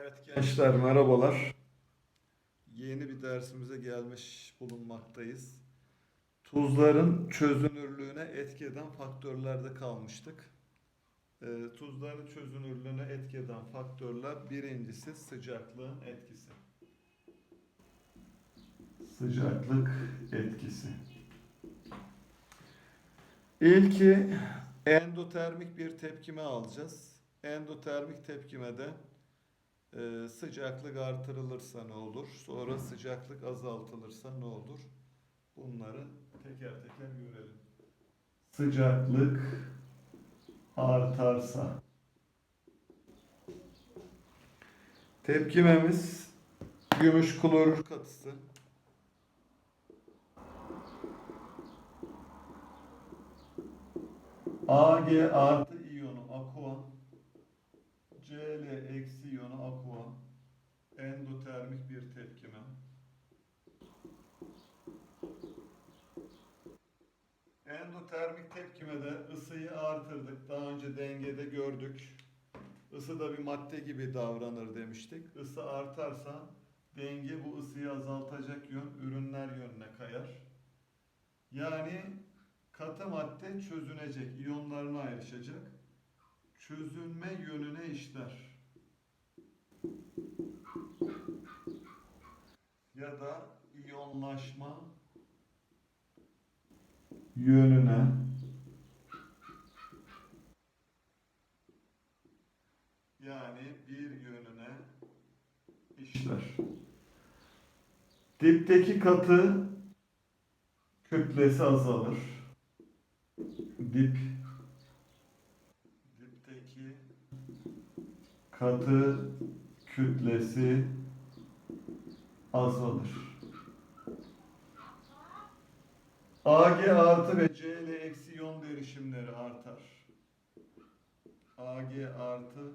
Evet gençler merhabalar. Yeni bir dersimize gelmiş bulunmaktayız. Tuzların çözünürlüğüne etki eden faktörlerde kalmıştık. Ee, tuzların çözünürlüğüne etki eden faktörler birincisi sıcaklığın etkisi. Sıcaklık etkisi. İlki endotermik bir tepkime alacağız. Endotermik tepkimede ee, sıcaklık artırılırsa ne olur? Sonra sıcaklık azaltılırsa ne olur? Bunları teker teker görelim. Sıcaklık artarsa tepkimemiz gümüş klorür katısı. Ag artı Cl eksi iyonu aqua endotermik bir tepkime. Endotermik tepkimede ısıyı artırdık. Daha önce dengede gördük. Isı da bir madde gibi davranır demiştik. Isı artarsa denge bu ısıyı azaltacak yön ürünler yönüne kayar. Yani katı madde çözünecek, iyonlarına ayrışacak çözünme yönüne işler. Ya da iyonlaşma yönüne yani bir yönüne işler. Dipteki katı kütlesi azalır. Dip katı kütlesi azalır. Ag artı ve Cl eksi iyon derişimleri artar. Ag artı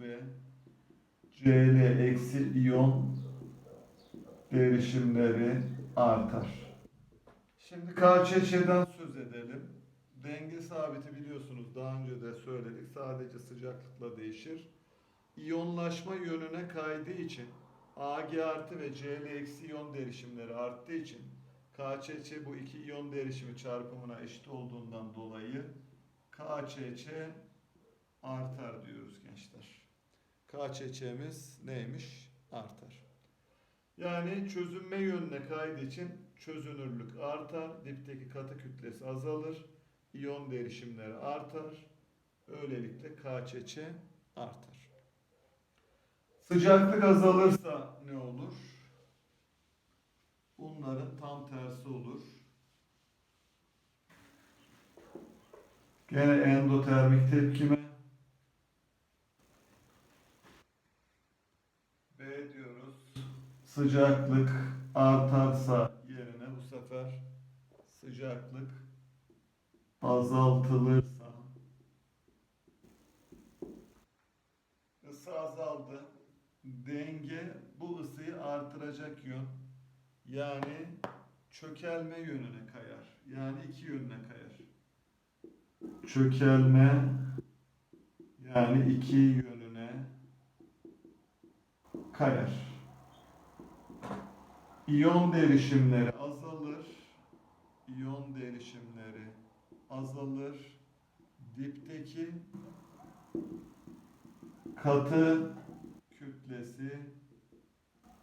ve Cl eksi iyon derişimleri artar. Şimdi KÇÇ'den söz edelim. Denge sabiti biliyorsunuz daha önce de söyledik. Sadece sıcaklıkla değişir. İyonlaşma yönüne kaydığı için Ag artı ve Cl eksi iyon derişimleri arttığı için KÇÇ bu iki iyon derişimi çarpımına eşit olduğundan dolayı KÇÇ artar diyoruz gençler. KÇÇ'miz neymiş? Artar. Yani çözünme yönüne kaydığı için çözünürlük artar, dipteki katı kütlesi azalır, iyon derişimleri artar. Öylelikle KÇÇ artar. Sıcaklık azalırsa ne olur? Bunların tam tersi olur. Gene endotermik tepkime. B diyoruz. Sıcaklık artarsa yerine bu sefer sıcaklık azaltılırsa ısı azaldı. Denge bu ısıyı artıracak yön. Yani çökelme yönüne kayar. Yani iki yönüne kayar. Çökelme yani iki yönüne kayar. İyon derişimleri azalır. İyon derişimleri azalır. Dipteki katı kütlesi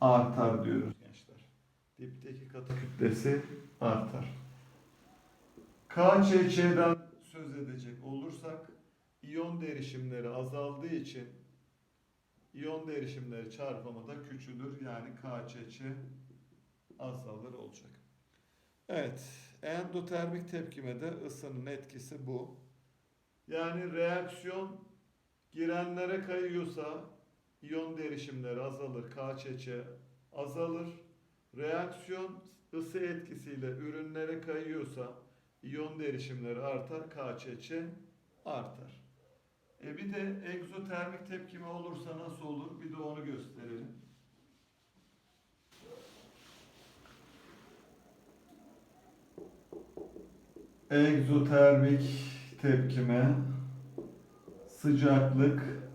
artar diyoruz gençler. Dipteki katı kütlesi artar. KÇÇ'den söz edecek olursak iyon derişimleri azaldığı için iyon derişimleri çarpımı da küçülür. Yani KÇÇ azalır olacak. Evet, endotermik tepkimede ısının etkisi bu. Yani reaksiyon girenlere kayıyorsa iyon derişimleri azalır, KÇÇ azalır. Reaksiyon ısı etkisiyle ürünlere kayıyorsa iyon derişimleri artar, KÇÇ artar. E bir de egzotermik tepkime olursa nasıl olur? Bir de onu gösterelim. Egzotermik tepkime sıcaklık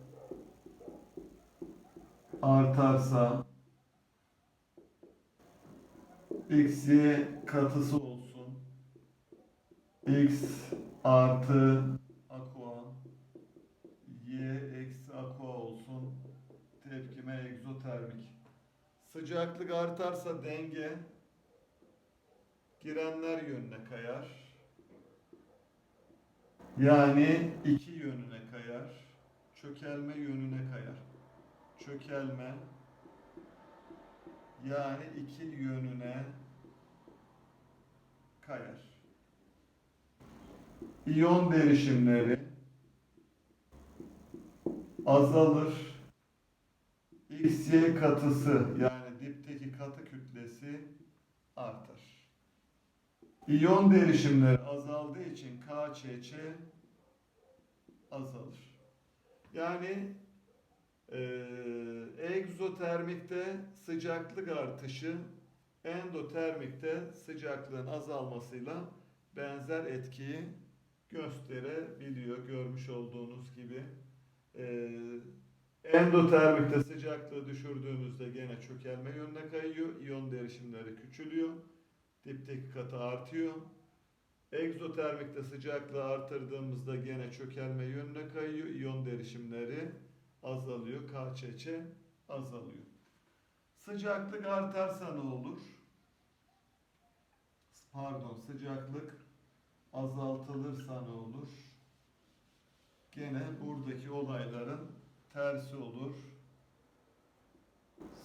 artarsa x, y katısı olsun. x artı aqua y eksi aqua olsun. Tepkime egzotermik. Sıcaklık artarsa denge girenler yönüne kayar. Yani iki yönüne kayar. Çökelme yönüne kayar. Çökelme yani iki yönüne kayar. İyon derişimleri azalır. XY katısı yani dipteki katı kütlesi artar. İyon derişimleri azaldığı için KÇÇ azalır. Yani eee egzotermikte sıcaklık artışı endotermikte sıcaklığın azalmasıyla benzer etkiyi gösterebiliyor. Görmüş olduğunuz gibi. Eee endotermikte sıcaklığı düşürdüğümüzde gene çökelme yönüne kayıyor. İyon derişimleri küçülüyor. Dipteki katı artıyor. Egzotermikte sıcaklığı artırdığımızda gene çökelme yönüne kayıyor. İyon derişimleri azalıyor. KÇÇ azalıyor. Sıcaklık artarsa ne olur? Pardon, sıcaklık azaltılırsa ne olur? Gene buradaki olayların tersi olur.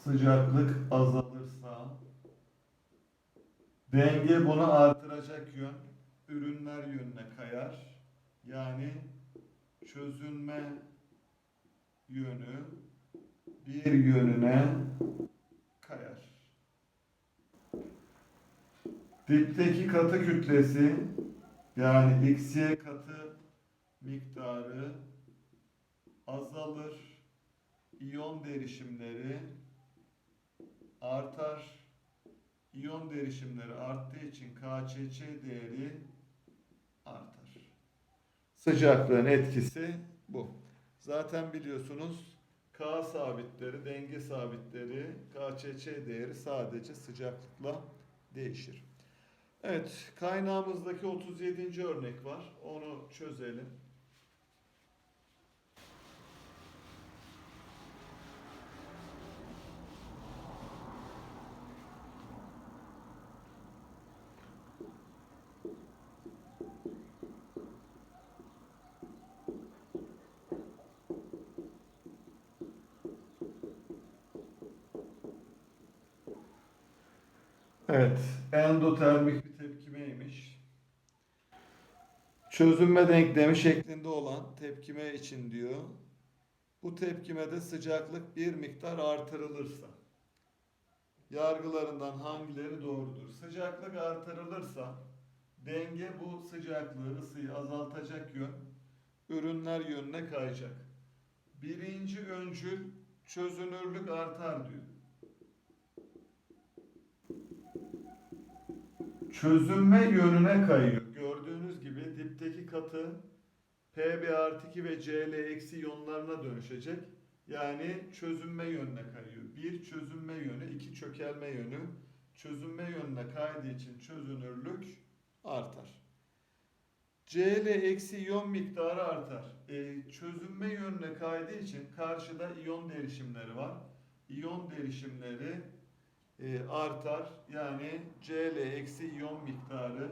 Sıcaklık azalırsa denge bunu artıracak yön ürünler yönüne kayar. Yani çözünme yönü bir yönüne kayar. Dipteki katı kütlesi yani xy katı miktarı azalır. İyon derişimleri artar. İyon derişimleri arttığı için KÇÇ değeri artar. Sıcaklığın etkisi bu. Zaten biliyorsunuz K sabitleri, denge sabitleri, KÇÇ değeri sadece sıcaklıkla değişir. Evet, kaynağımızdaki 37. örnek var. Onu çözelim. Evet, endotermik bir tepkimeymiş. Çözünme denklemi şeklinde olan tepkime için diyor. Bu tepkimede sıcaklık bir miktar artırılırsa yargılarından hangileri doğrudur? Sıcaklık artırılırsa denge bu sıcaklığı, ısıyı azaltacak yön ürünler yönüne kayacak. Birinci öncül çözünürlük artar diyor. Çözünme yönüne kayıyor. Gördüğünüz gibi dipteki katı Pb artı 2 ve Cl eksi iyonlarına dönüşecek. Yani çözünme yönüne kayıyor. Bir çözünme yönü, iki çökelme yönü. Çözünme yönüne kaydığı için çözünürlük artar. Cl eksi iyon miktarı artar. E, çözünme yönüne kaydığı için karşıda iyon derişimleri var. İyon derişimleri e, artar. Yani Cl eksi iyon miktarı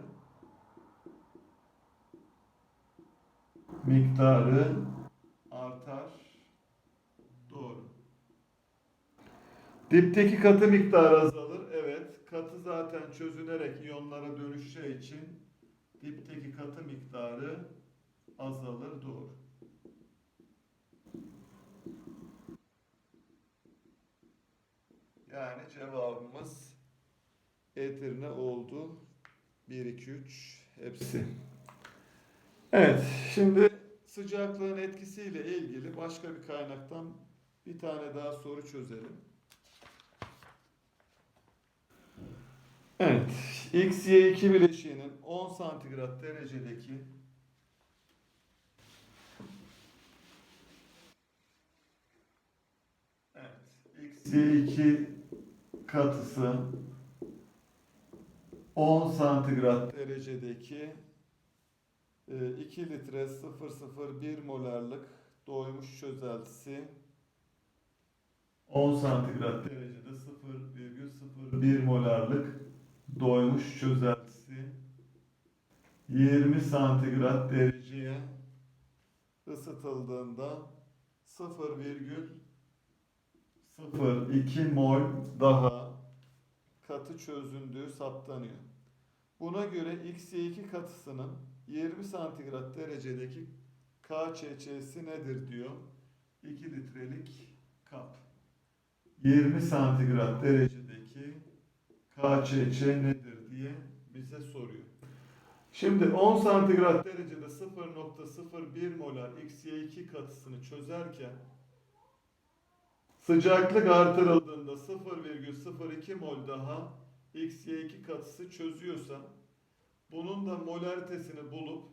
miktarı artar. Doğru. Dipteki katı miktarı azalır. Evet. Katı zaten çözünerek iyonlara dönüşeceği için dipteki katı miktarı azalır. Doğru. Yani cevabımız Edirne oldu. 1, 2, 3 hepsi. Evet, şimdi sıcaklığın etkisiyle ilgili başka bir kaynaktan bir tane daha soru çözelim. Evet, X, Y2 bileşiğinin 10 santigrat derecedeki Evet, C2 katısı 10 santigrat derecedeki e, 2 litre 001 molarlık doymuş çözeltisi 10 santigrat derecede 0,01 molarlık doymuş çözeltisi 20 santigrat dereceye ısıtıldığında 0,02 mol daha katı çözündüğü saptanıyor. Buna göre XY2 katısının 20 santigrat derecedeki KÇÇ'si nedir diyor. 2 litrelik kap. 20 santigrat derecedeki KÇÇ nedir diye bize soruyor. Şimdi 10 santigrat derecede 0.01 molar XY2 katısını çözerken sıcaklık artırıldığında 0,02 mol daha XY2 katısı çözüyorsa bunun da molaritesini bulup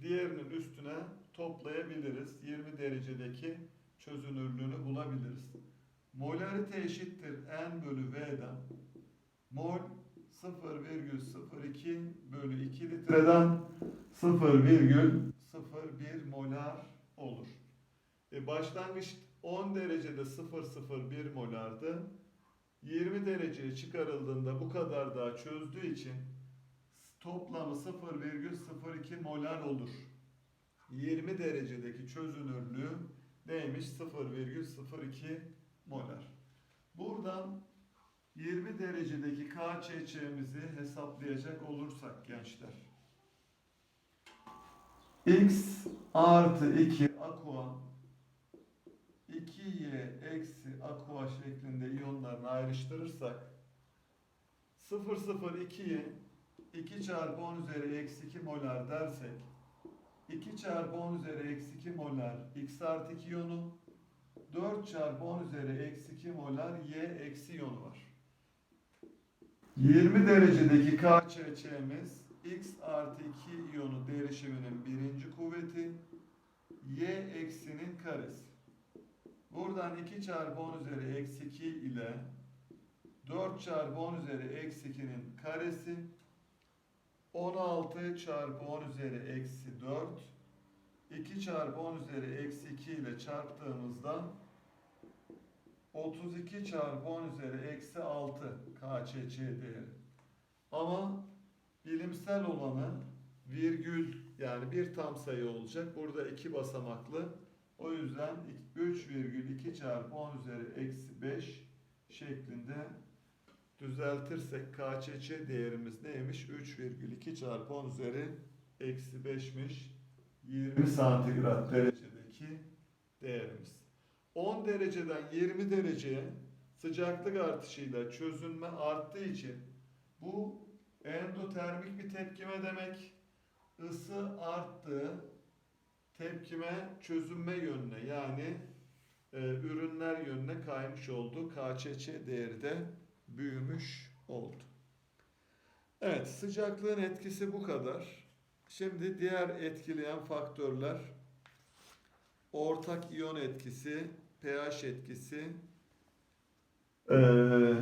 diğerinin üstüne toplayabiliriz. 20 derecedeki çözünürlüğünü bulabiliriz. Molarite eşittir N bölü V'den. Mol 0,02 bölü 2 litreden 0,01 molar olur. E başlangıç 10 derecede 0,01 molardı. 20 dereceye çıkarıldığında bu kadar daha çözdüğü için toplamı 0,02 molar olur. 20 derecedeki çözünürlüğü neymiş? 0,02 molar. Buradan 20 derecedeki KÇÇ'mizi hesaplayacak olursak gençler. X artı 2 aqua aqua şeklinde iyonlarını ayrıştırırsak 002'yi 2 çarpı 10 üzeri eksi 2 molar dersek 2 çarpı 10 üzeri eksi 2 molar x artı 2 iyonu 4 çarpı 10 üzeri eksi 2 molar y eksi iyonu var. 20 derecedeki KÇÇ'miz x artı 2 iyonu derişiminin birinci kuvveti y eksinin karesi. Buradan 2 çarpı 10 üzeri eksi 2 ile 4 çarpı 10 üzeri eksi 2'nin karesi 16 çarpı 10 üzeri eksi 4 2 çarpı 10 üzeri eksi 2 ile çarptığımızda 32 çarpı 10 üzeri eksi 6 KÇÇ değeri. Ama bilimsel olanı virgül yani bir tam sayı olacak. Burada iki basamaklı. O yüzden 3,2 çarpı 10 üzeri eksi 5 şeklinde düzeltirsek KÇÇ değerimiz neymiş? 3,2 çarpı 10 üzeri eksi 5'miş. 20 santigrat derecedeki değerimiz. 10 dereceden 20 dereceye sıcaklık artışıyla çözünme arttığı için bu endotermik bir tepkime demek. Isı arttı, tepkime çözünme yönüne yani e, ürünler yönüne kaymış oldu. KÇÇ değeri de büyümüş oldu. Evet sıcaklığın etkisi bu kadar. Şimdi diğer etkileyen faktörler ortak iyon etkisi, pH etkisi. Ee,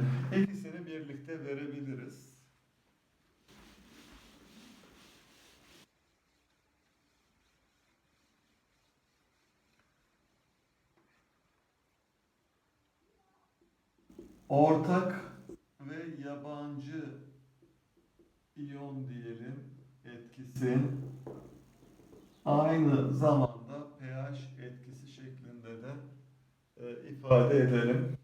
ikisini birlikte verebiliriz. Ortak ve yabancı iyon diyelim etkisi aynı zamanda pH etkisi şeklinde de e, ifade edelim.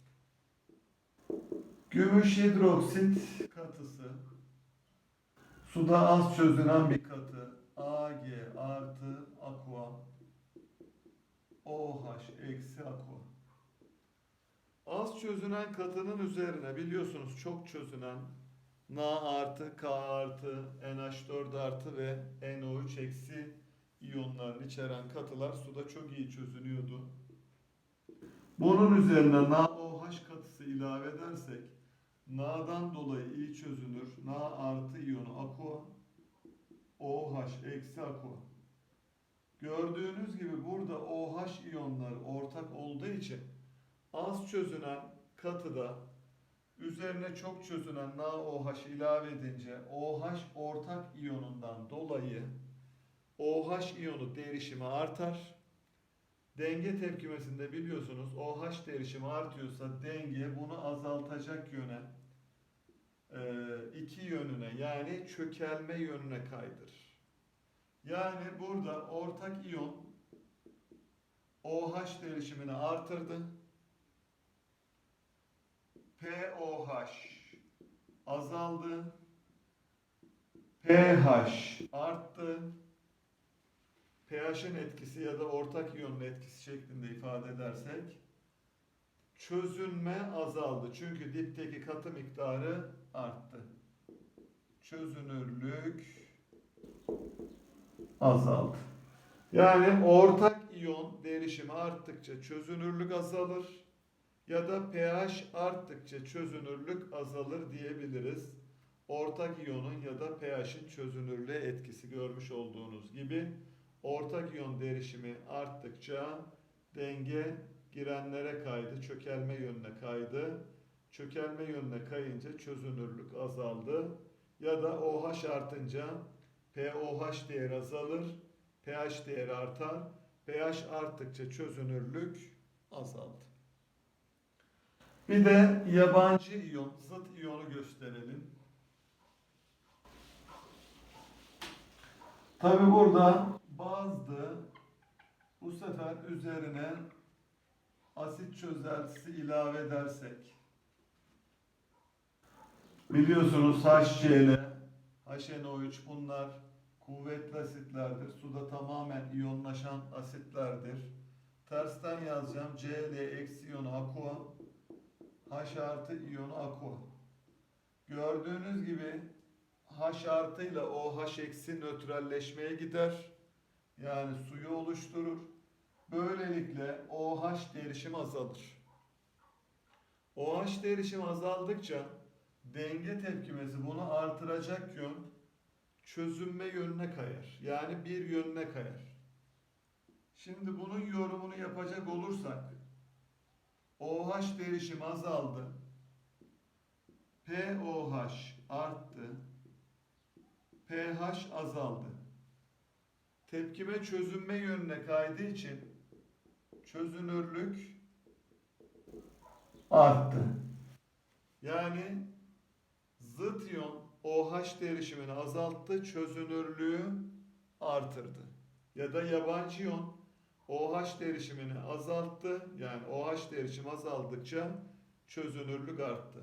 Gümüş hidroksit katısı suda az çözünen bir katı Ag artı aqua OH eksi aqua Az çözünen katının üzerine biliyorsunuz çok çözünen Na artı, K artı, NH4 artı ve NO3 eksi iyonlarını içeren katılar suda çok iyi çözünüyordu. Bunun üzerine NaOH katısı ilave edersek Na'dan dolayı iyi çözünür. Na artı iyonu aqua, OH eksi aqua. Gördüğünüz gibi burada OH iyonları ortak olduğu için az çözünen katıda üzerine çok çözünen NaOH ilave edince OH ortak iyonundan dolayı OH iyonu derişimi artar. Denge tepkimesinde biliyorsunuz OH derişimi artıyorsa denge bunu azaltacak yöne e, iki yönüne yani çökelme yönüne kaydırır. Yani burada ortak iyon OH derişimini artırdı. POH azaldı. pH arttı. pH'in etkisi ya da ortak iyonun etkisi şeklinde ifade edersek çözünme azaldı. Çünkü dipteki katı miktarı arttı. Çözünürlük azaldı. Yani ortak iyon derişimi arttıkça çözünürlük azalır ya da pH arttıkça çözünürlük azalır diyebiliriz. Ortak iyonun ya da pH'in çözünürlüğe etkisi görmüş olduğunuz gibi ortak iyon derişimi arttıkça denge girenlere kaydı, çökelme yönüne kaydı. Çökelme yönüne kayınca çözünürlük azaldı. Ya da OH artınca POH değeri azalır, pH değeri artar. pH arttıkça çözünürlük azaldı. Bir de yabancı iyon, zıt iyonu gösterelim. Tabi burada bazı bu sefer üzerine asit çözeltisi ilave edersek biliyorsunuz HCl, HNO3 bunlar kuvvetli asitlerdir. Suda tamamen iyonlaşan asitlerdir. Tersten yazacağım. Cl eksi iyonu aqua, H artı iyonu aqua. Gördüğünüz gibi H artı ile OH eksi nötralleşmeye gider. Yani suyu oluşturur. Böylelikle OH derişimi azalır. OH derişimi azaldıkça denge tepkimesi bunu artıracak yön çözünme yönüne kayar. Yani bir yönüne kayar. Şimdi bunun yorumunu yapacak olursak OH derişimi azaldı. POH arttı. pH azaldı. Tepkime çözünme yönüne kaydığı için çözünürlük arttı. Yani zıt iyon OH derişimini azalttı, çözünürlüğü artırdı. Ya da yabancı iyon OH derişimini azalttı. Yani OH derişimi azaldıkça çözünürlük arttı.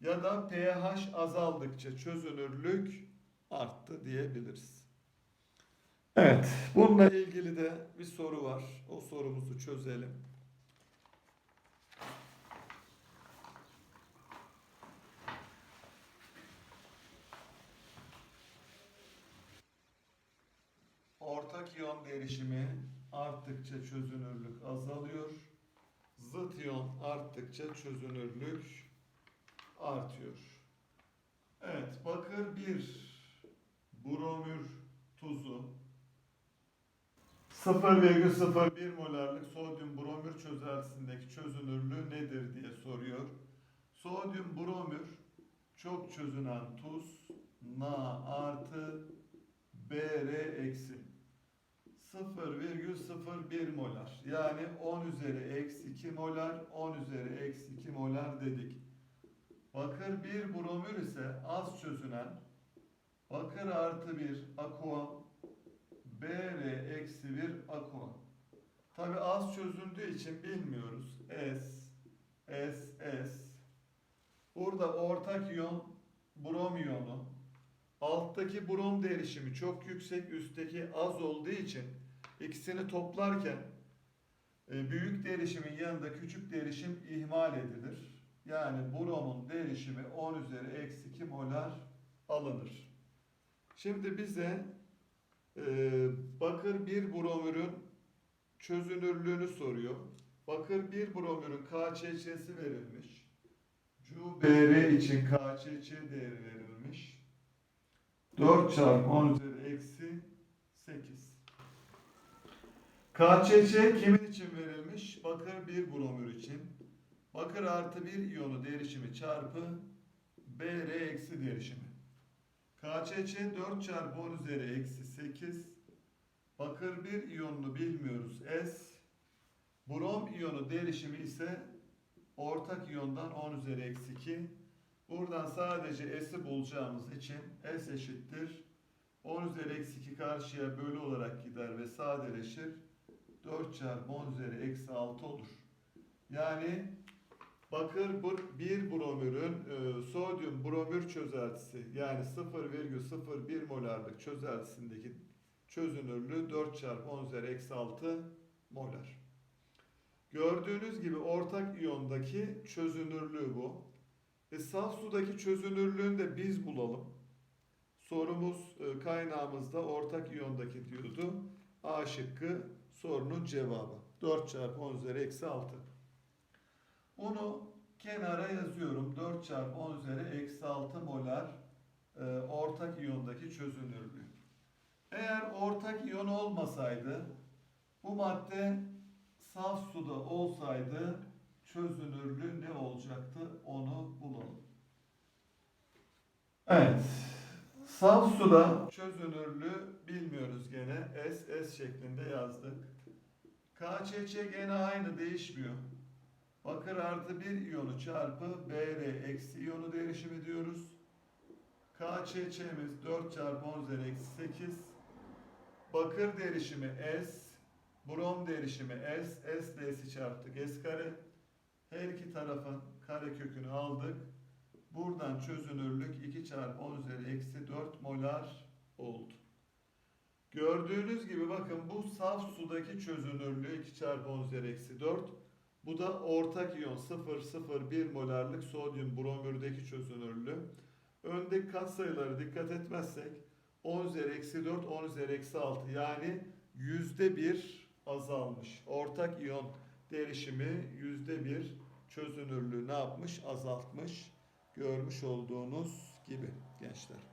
Ya da pH azaldıkça çözünürlük arttı diyebiliriz. Evet, bununla ilgili de bir soru var. O sorumuzu çözelim. Ortak iyon derişimi arttıkça çözünürlük azalıyor. Zıt iyon arttıkça çözünürlük artıyor. Evet, bakır 1 bromür tuzu 0,01 molarlık sodyum bromür çözeltisindeki çözünürlüğü nedir diye soruyor. Sodyum bromür çok çözünen tuz Na artı Br eksi 0,01 molar. Yani 10 üzeri eksi 2 molar, 10 üzeri eksi 2 molar dedik. Bakır 1 bromür ise az çözünen bakır artı 1 aqua Br eksi 1 aqua. Tabi az çözüldüğü için bilmiyoruz. S, S, S. Burada ortak iyon brom iyonu. Alttaki brom derişimi çok yüksek, üstteki az olduğu için ikisini toplarken e, büyük derişimin yanında küçük derişim ihmal edilir. Yani bromun derişimi 10 üzeri eksi 2 molar alınır. Şimdi bize e, bakır 1 bromürün çözünürlüğünü soruyor. Bakır 1 bromürün KÇÇ'si verilmiş. CuBr için KÇÇ değeri verilmiş. 4 çarpı 10 üzeri eksi 8. KÇÇ kimin için verilmiş? Bakır 1 bromür için. Bakır artı 1 iyonu derişimi çarpı Br eksi derişimi. KÇC 4 çarpı 10 üzeri eksi 8. Bakır 1 iyonunu bilmiyoruz S. Brom iyonu derişimi ise ortak iyondan 10 üzeri eksi 2. Buradan sadece S'i bulacağımız için S eşittir. 10 üzeri eksi 2 karşıya bölü olarak gider ve sadeleşir. 4 çarpı 10 üzeri eksi 6 olur. Yani bakır 1 bromürün e, sodyum bromür çözeltisi yani 0,01 molarlık çözeltisindeki çözünürlüğü 4 çarpı 10 üzeri eksi 6 molar. Gördüğünüz gibi ortak iyondaki çözünürlüğü bu. E, saf sudaki çözünürlüğünü de biz bulalım. Sorumuz e, kaynağımızda ortak iyondaki diyordu. A şıkkı sorunun cevabı. 4 çarpı 10 üzeri eksi 6. Onu kenara yazıyorum. 4 çarpı 10 üzeri eksi 6 molar e, ortak iyondaki çözünürlüğü. Eğer ortak iyon olmasaydı bu madde saf suda olsaydı çözünürlüğü ne olacaktı onu bulalım. Evet. Saf suda çözünürlüğü bilmiyoruz gene. S, S şeklinde yazdık. KÇC gene aynı değişmiyor. Bakır artı 1 iyonu çarpı Br eksi iyonu derişimi diyoruz. KÇC'miz 4 çarpı 10 üzeri eksi 8. Bakır derişimi S. Brom derişimi S. S ile S'i çarptık S kare. Her iki tarafın kare kökünü aldık. Buradan çözünürlük 2 çarpı 10 üzeri eksi 4 molar oldu. Gördüğünüz gibi bakın bu saf sudaki çözünürlüğü 2 çarpı 10 üzeri eksi 4. Bu da ortak iyon 0,01 molarlık sodyum bromürdeki çözünürlüğü. Öndeki katsayıları dikkat etmezsek 10 üzeri eksi 4, 10 üzeri eksi 6 yani yüzde bir azalmış. Ortak iyon derişimi yüzde bir çözünürlüğü ne yapmış? Azaltmış. Görmüş olduğunuz gibi gençler.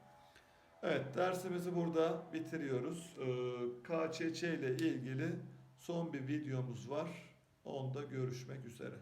Evet dersimizi burada bitiriyoruz. Ee, KÇÇ ile ilgili son bir videomuz var. Onda görüşmek üzere.